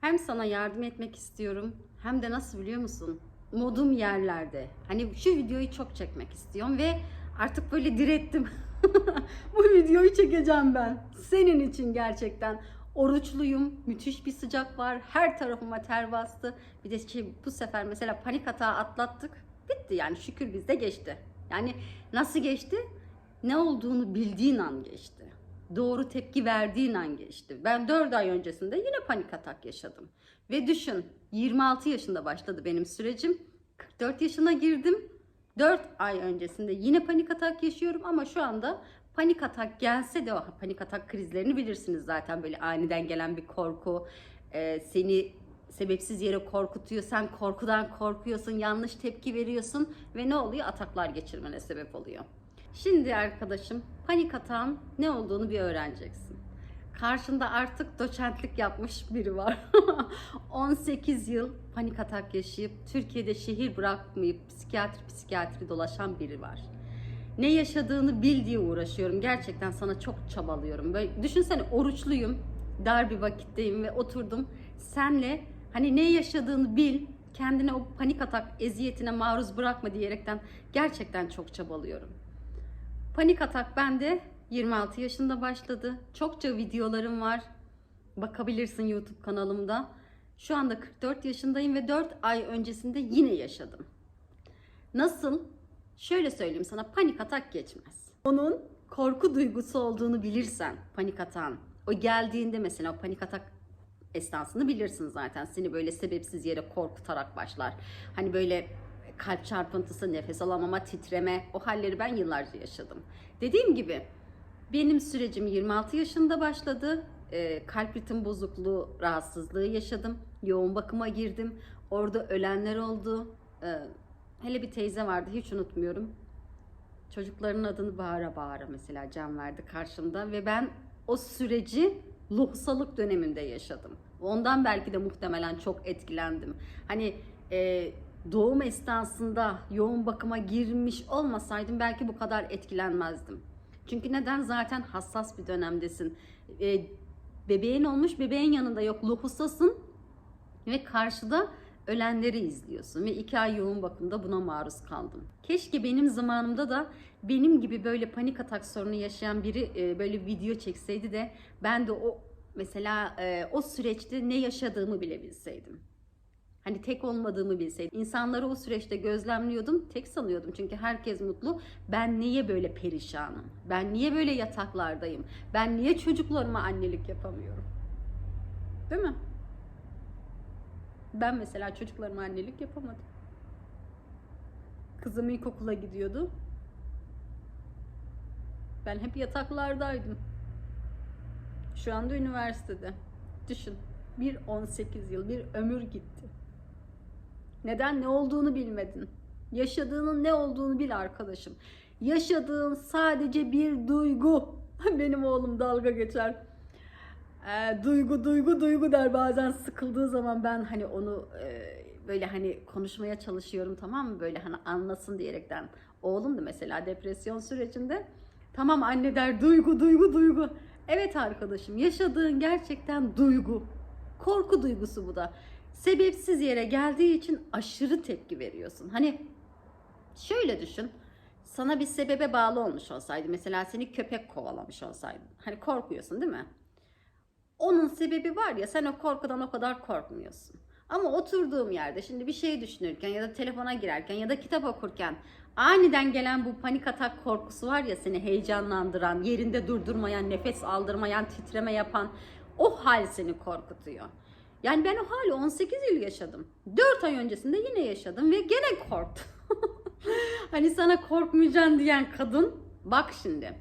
Hem sana yardım etmek istiyorum hem de nasıl biliyor musun? Modum yerlerde. Hani şu videoyu çok çekmek istiyorum ve artık böyle direttim. Bu videoyu çekeceğim ben. Senin için gerçekten. Oruçluyum. Müthiş bir sıcak var. Her tarafıma ter bastı. Bir de şey, bu sefer mesela panik atağı atlattık. Bitti yani şükür bizde geçti. Yani nasıl geçti? Ne olduğunu bildiğin an geçti. Doğru tepki verdiğin an geçti. Ben 4 ay öncesinde yine panik atak yaşadım. Ve düşün 26 yaşında başladı benim sürecim. 44 yaşına girdim. 4 ay öncesinde yine panik atak yaşıyorum ama şu anda panik atak gelse de o panik atak krizlerini bilirsiniz zaten böyle aniden gelen bir korku e, seni sebepsiz yere korkutuyor. Sen korkudan korkuyorsun, yanlış tepki veriyorsun ve ne oluyor? Ataklar geçirmene sebep oluyor. Şimdi arkadaşım panik atağın ne olduğunu bir öğreneceksin. Karşında artık doçentlik yapmış biri var. 18 yıl panik atak yaşayıp Türkiye'de şehir bırakmayıp psikiyatri psikiyatri dolaşan biri var. Ne yaşadığını bil diye uğraşıyorum. Gerçekten sana çok çabalıyorum. Böyle düşünsene oruçluyum. Dar bir vakitteyim ve oturdum. Senle hani ne yaşadığını bil. Kendine o panik atak eziyetine maruz bırakma diyerekten gerçekten çok çabalıyorum. Panik atak bende 26 yaşında başladı. Çokça videolarım var. Bakabilirsin YouTube kanalımda. Şu anda 44 yaşındayım ve 4 ay öncesinde yine yaşadım. Nasıl? Şöyle söyleyeyim sana panik atak geçmez. Onun korku duygusu olduğunu bilirsen panik atağın. O geldiğinde mesela o panik atak esnasını bilirsin zaten. Seni böyle sebepsiz yere korkutarak başlar. Hani böyle kalp çarpıntısı, nefes alamama, titreme o halleri ben yıllarca yaşadım. Dediğim gibi benim sürecim 26 yaşında başladı. Ee, kalp ritim bozukluğu, rahatsızlığı yaşadım. Yoğun bakıma girdim. Orada ölenler oldu. Ee, hele bir teyze vardı hiç unutmuyorum. Çocukların adını bağıra bağıra mesela can verdi karşımda ve ben o süreci lohusalık döneminde yaşadım. Ondan belki de muhtemelen çok etkilendim. Hani e, doğum esnasında yoğun bakıma girmiş olmasaydım belki bu kadar etkilenmezdim. Çünkü neden? Zaten hassas bir dönemdesin. E, bebeğin olmuş, bebeğin yanında yok. Lohusasın ve karşıda ölenleri izliyorsun ve iki ay yoğun bakımda buna maruz kaldım. Keşke benim zamanımda da benim gibi böyle panik atak sorunu yaşayan biri e, böyle video çekseydi de ben de o mesela e, o süreçte ne yaşadığımı bilebilseydim. Hani tek olmadığımı bilseydim. İnsanları o süreçte gözlemliyordum. Tek sanıyordum çünkü herkes mutlu. Ben niye böyle perişanım? Ben niye böyle yataklardayım? Ben niye çocuklarıma annelik yapamıyorum? Değil mi? Ben mesela çocuklarıma annelik yapamadım. Kızım ilkokula gidiyordu. Ben hep yataklardaydım. Şu anda üniversitede. Düşün. Bir 18 yıl, bir ömür gitti. Neden? Ne olduğunu bilmedin. Yaşadığının ne olduğunu bil arkadaşım. Yaşadığın sadece bir duygu. Benim oğlum dalga geçer. Ee, duygu duygu duygu der bazen sıkıldığı zaman ben hani onu e, böyle hani konuşmaya çalışıyorum tamam mı böyle hani anlasın diyerekten oğlum da mesela depresyon sürecinde tamam anne der duygu duygu duygu evet arkadaşım yaşadığın gerçekten duygu korku duygusu bu da sebepsiz yere geldiği için aşırı tepki veriyorsun hani şöyle düşün sana bir sebebe bağlı olmuş olsaydı mesela seni köpek kovalamış olsaydı hani korkuyorsun değil mi? Onun sebebi var ya sen o korkudan o kadar korkmuyorsun. Ama oturduğum yerde şimdi bir şey düşünürken ya da telefona girerken ya da kitap okurken aniden gelen bu panik atak korkusu var ya seni heyecanlandıran, yerinde durdurmayan, nefes aldırmayan, titreme yapan o hal seni korkutuyor. Yani ben o hali 18 yıl yaşadım. 4 ay öncesinde yine yaşadım ve gene korktum. hani sana korkmayacaksın diyen kadın bak şimdi.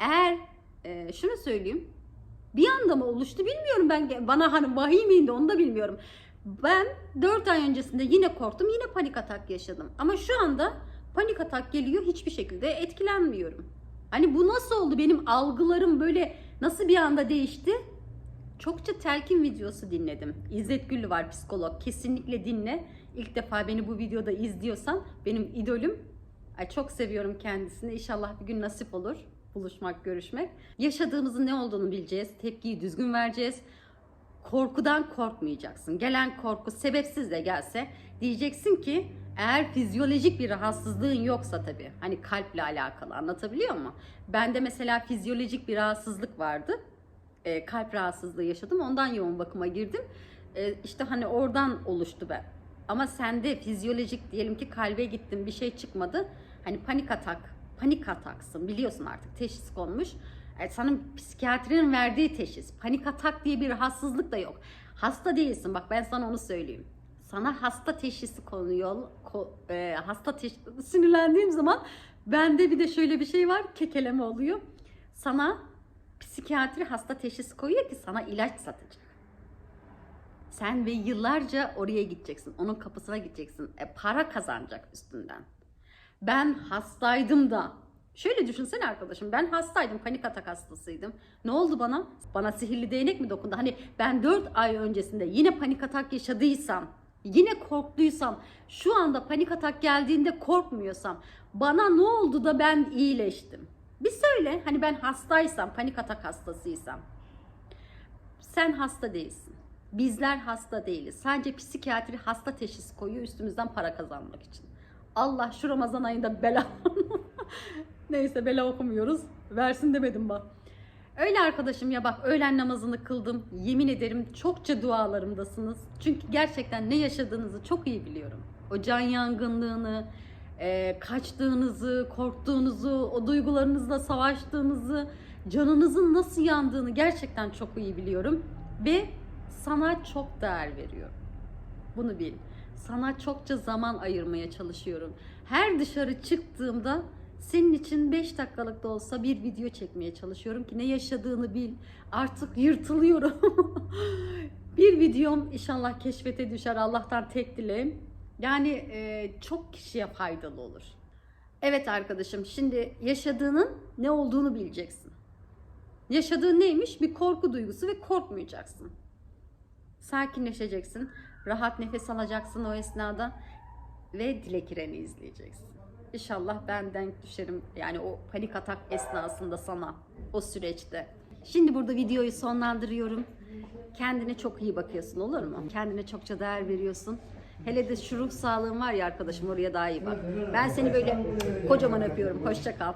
Eğer e, şunu söyleyeyim bir anda mı oluştu bilmiyorum ben bana hani vahiy mi indi onu da bilmiyorum. Ben 4 ay öncesinde yine korktum yine panik atak yaşadım. Ama şu anda panik atak geliyor hiçbir şekilde etkilenmiyorum. Hani bu nasıl oldu benim algılarım böyle nasıl bir anda değişti? Çokça telkin videosu dinledim. İzzet Güllü var psikolog. Kesinlikle dinle. İlk defa beni bu videoda izliyorsan benim idolüm. Ay çok seviyorum kendisini. İnşallah bir gün nasip olur buluşmak, görüşmek. Yaşadığımızın ne olduğunu bileceğiz. Tepkiyi düzgün vereceğiz. korkudan korkmayacaksın. Gelen korku sebepsiz de gelse diyeceksin ki eğer fizyolojik bir rahatsızlığın yoksa tabii hani kalple alakalı anlatabiliyor muyum? Bende mesela fizyolojik bir rahatsızlık vardı. E, kalp rahatsızlığı yaşadım. Ondan yoğun bakıma girdim. E, işte hani oradan oluştu ben. Ama sende fizyolojik diyelim ki kalbe gittin bir şey çıkmadı. Hani panik atak, panik ataksın biliyorsun artık teşhis konmuş. E, sana psikiyatrinin verdiği teşhis. Panik atak diye bir rahatsızlık da yok. Hasta değilsin bak ben sana onu söyleyeyim. Sana hasta teşhisi konuyor. Ko, e, hasta teşhisi sinirlendiğim zaman bende bir de şöyle bir şey var. Kekeleme oluyor. Sana psikiyatri hasta teşhisi koyuyor ki sana ilaç satacak. Sen ve yıllarca oraya gideceksin. Onun kapısına gideceksin. E, para kazanacak üstünden. Ben hastaydım da. Şöyle düşünsene arkadaşım. Ben hastaydım. Panik atak hastasıydım. Ne oldu bana? Bana sihirli değnek mi dokundu? Hani ben 4 ay öncesinde yine panik atak yaşadıysam, yine korktuysam, şu anda panik atak geldiğinde korkmuyorsam, bana ne oldu da ben iyileştim? Bir söyle. Hani ben hastaysam, panik atak hastasıysam. Sen hasta değilsin. Bizler hasta değiliz. Sadece psikiyatri hasta teşhisi koyuyor üstümüzden para kazanmak için. Allah şu Ramazan ayında bela Neyse bela okumuyoruz. Versin demedim bak. Öyle arkadaşım ya bak öğlen namazını kıldım. Yemin ederim çokça dualarımdasınız. Çünkü gerçekten ne yaşadığınızı çok iyi biliyorum. O can yangınlığını, e, kaçtığınızı, korktuğunuzu, o duygularınızla savaştığınızı, canınızın nasıl yandığını gerçekten çok iyi biliyorum. Ve sana çok değer veriyorum. Bunu bil. Sana çokça zaman ayırmaya çalışıyorum. Her dışarı çıktığımda senin için 5 dakikalık da olsa bir video çekmeye çalışıyorum ki ne yaşadığını bil. Artık yırtılıyorum. bir videom inşallah keşfete düşer Allah'tan tek dileğim. Yani e, çok kişiye faydalı olur. Evet arkadaşım şimdi yaşadığının ne olduğunu bileceksin. Yaşadığın neymiş? Bir korku duygusu ve korkmayacaksın. Sakinleşeceksin. Rahat nefes alacaksın o esnada ve Dilek İren'i izleyeceksin. İnşallah ben denk düşerim. Yani o panik atak esnasında sana o süreçte. Şimdi burada videoyu sonlandırıyorum. Kendine çok iyi bakıyorsun olur mu? Kendine çokça değer veriyorsun. Hele de şu ruh sağlığın var ya arkadaşım oraya daha iyi bak. Ben seni böyle kocaman öpüyorum. Hoşça kal.